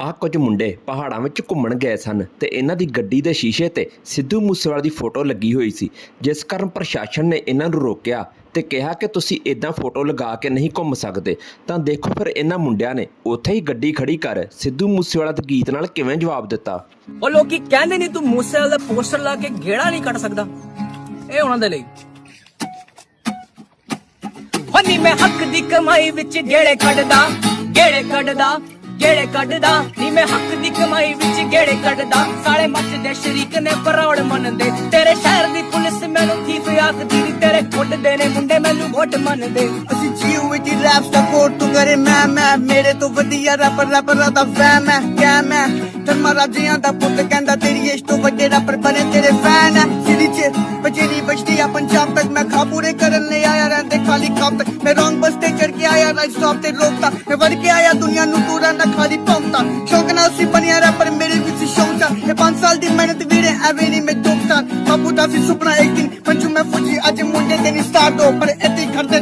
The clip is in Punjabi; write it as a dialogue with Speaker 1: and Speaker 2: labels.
Speaker 1: ਆ ਕੁਝ ਮੁੰਡੇ ਪਹਾੜਾਂ ਵਿੱਚ ਘੁੰਮਣ ਗਏ ਸਨ ਤੇ ਇਹਨਾਂ ਦੀ ਗੱਡੀ ਦੇ ਸ਼ੀਸ਼ੇ ਤੇ ਸਿੱਧੂ ਮੂਸੇਵਾਲਾ ਦੀ ਫੋਟੋ ਲੱਗੀ ਹੋਈ ਸੀ, ਜਿਸ ਕਾਰਨ ਪ੍ਰਸ਼ਾਸਨ ਨੇ ਇਹਨਾਂ ਨੂੰ ਰੋਕਿਆ ਤੇ ਕਿਹਾ ਕਿ ਤੁਸੀਂ ਇਦਾਂ ਫੋਟੋ ਲਗਾ ਕੇ ਨਹੀਂ ਘੁੰਮ ਸਕਦੇ। ਤਾਂ ਦੇਖੋ ਫਿਰ ਇਹਨਾਂ ਮੁੰਡਿਆਂ ਨੇ ਉੱਥੇ ਹੀ ਗੱਡੀ ਖੜੀ ਕਰ ਸਿੱਧੂ ਮੂਸੇਵਾਲਾ ਦੇ ਗੀਤ ਨਾਲ ਕਿਵੇਂ ਜਵਾਬ ਦਿੱਤਾ।
Speaker 2: ਉਹ ਲੋਕੀ ਕਹਿੰਦੇ ਨਹੀਂ ਤੂੰ ਮੂਸੇਵਾਲਾ ਦਾ ਪੋਸਟਰ ਲਾ ਕੇ ਗੇੜਾ ਨਹੀਂ ਕੱਢ ਸਕਦਾ। ਇਹ ਉਹਨਾਂ ਦੇ ਲਈ। ਹਨੀ ਮੈਂ ਹੱਕ ਦੀ ਕਮਾਈ ਵਿੱਚ ਗੇੜੇ ਕੱਢਦਾ ਗੇੜੇ ਕੱਢਦਾ। ਗੇੜੇ ਕੱਢਦਾ। ਨੀ ਮੈਂ ਹੱਕ ਦੀ ਕਮਾਈ ਵਿੱਚ ਗੇੜੇ ਕੱਢਦਾ। ਸਾਲੇ ਮੱਚਦੇ ਸ਼ਰੀਕ ਨੇ ਪਰੌੜ ਮੰਨਦੇ। ਤੇਰੇ ਸ਼ਹਿਰ ਦੀ ਪੁਲਿਸ ਮੈਨੂੰ ਥੀਫ ਆਖਦੀ ਨੀ। ਤੇਰੇ ਕੁੱਟਦੇ ਨੇ ਮੁੰਡੇ ਮੈਨੂੰ ਵੋਟ ਮੰਨਦੇ।
Speaker 3: ਅਸੀਂ ਜੀਓ ਵਿੱਚ ਰੈਪ ਸਪੋਰਟ ਤੂੰ ਕਰੇ, ਮੈਂ ਮੈਂ। ਮੇਰੇ ਤੋਂ ਵਧੀਆ ਰੈਪਰ ਰੈਪਰ ਦਾ ਫੈਨ ਹੈ ਕਿਆ ਮੈਂ ਧਰਮਾ ਰਾਜਿਆਂ ਦਾ ਪੁੱਤ ਕਹਿੰਦਾ ਤੇਰੀ ਇਸ ਤੋਂ ਵੱਡੇ ਰੈਪਰ ਬਣੇ ਤੇਰੇ ਫੈਨ ਹੈ। ਪੂਰੇ ਕਰਨ ਲਈ ਆਇਆ ਰਹਿੰਦੇ ਖਾਲੀ ਕੰਮ ਤੱਕ ਮੈਂ ਰੌਂਗ ਬਸ ਤੇ ਚੜ ਕੇ ਆਇਆ ਰਾਈਟ ਸਟਾਪ ਤੇ ਰੋਕਤਾ ਮੈਂ ਵੜ ਕੇ ਆਇਆ, ਦੁਨੀਆ ਨੂੰ ਪੂਰਾ ਨਾ ਖਾਲੀ ਪੰਪਤਾ ਸ਼ੌਕ ਨਾਲ ਸੀ ਬਣਿਆ ਰੈਪਰ ਮੇਰੇ ਵਿੱਚ ਸ਼ੌਕ ਤਾਂ। ਇਹ 5 ਸਾਲ ਦੀ ਮਿਹਨਤ ਵੀਰੇ, ਐਵੇਂ ਨਹੀਂ ਮੈਂ ਦੋਸਤਾਂ ਬਾਪੂ ਦਾ ਸੀ ਸੁਪਨਾ ਇੱਕ ਦਿਨ, ਪੰਜੂ ਮੈਂ ਫੁੱਜੀ, ਅੱਜ ਮੁੰਡੇ ਤੇ ਨਹੀਂ ਸਟਾਰ ਦੋ, ਪਰ ਇੱਥੇ ਹੀ ਖੜਦੇ